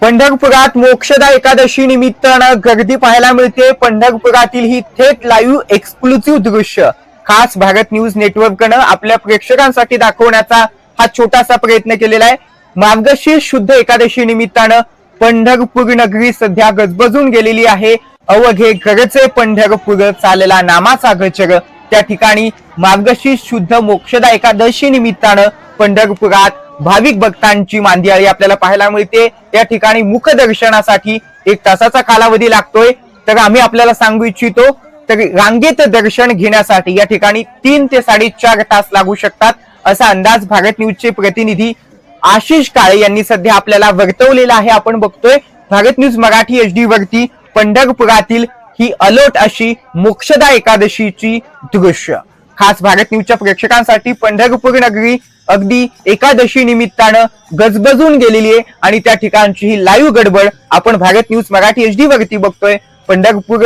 पंढरपुरात मोक्षदा एकादशी निमित्तानं गर्दी पाहायला मिळते. पंढरपुरातील ही थेट लाईव्ह एक्सक्लुसिव्ह दृश्य. खास भारत न्यूज नेटवर्कनं आपल्या प्रेक्षकांसाठी दाखवण्याचा हा छोटासा प्रयत्न केलेला आहे. मार्गशीर्ष शुद्ध एकादशी निमित्तानं पंढरपूर नगरी सध्या गजबजून गेलेली आहे. अवघे गरजे पंढरपूर चालला नामाचा गचर त्या ठिकाणी मार्गशीर्ष शुद्ध मोक्षदा एकादशी निमित्तानं पंढरपुरात भाविक भक्तांची मांदियाळी आपल्याला पाहायला मिळते. या ठिकाणी मुखदर्शनासाठी एक तासाचा कालावधी लागतोय. तर आम्ही आपल्याला सांगू इच्छितो तर रांगेत दर्शन घेण्यासाठी या ठिकाणी तीन ते साडेचार तास लागू शकतात असा अंदाज भारत न्यूजचे प्रतिनिधी आशिष काळे यांनी सध्या आपल्याला वर्तवलेला आहे. आपण बघतोय Bharat news Marathi H D वरती पंढरपुरातील ही अलोट अशी मोक्षदा एकादशीची दृश्य. खास भारत न्यूजच्या प्रेक्षकांसाठी पंढरपूर नगरी अगदी एकादशी निमित्तानं गजबजून गेलेली आहे आणि त्या ठिकाणची ही लाईव्ह गडबड आपण Bharat news Marathi H D वरती बघतोय. पंढरपूर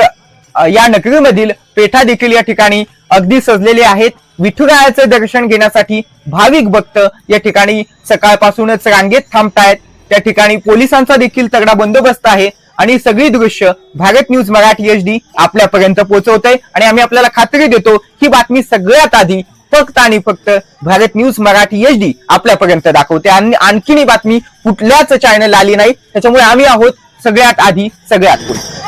या नगरीमधील पेठा देखील या ठिकाणी अगदी सजलेले आहेत. विठुरायाचं दर्शन घेण्यासाठी भाविक भक्त या ठिकाणी सकाळपासूनच रांगेत थांबतायत. त्या ठिकाणी पोलिसांचा देखील तगडा बंदोबस्त आहे. आणि सगळी दृश्य Bharat news Marathi H D आपल्यापर्यंत पोहोचवत आहे आणि आम्ही आपल्याला खात्री देतो ही बातमी सगळ्यात आधी फक्त आणि फक्त Bharat news Marathi H D आपल्यापर्यंत दाखवते. आणि आणखीन ही बातमी कुठल्याच चॅनल आली नाही. त्याच्यामुळे आम्ही आहोत सगळ्यात आधी सगळ्यात पुढे.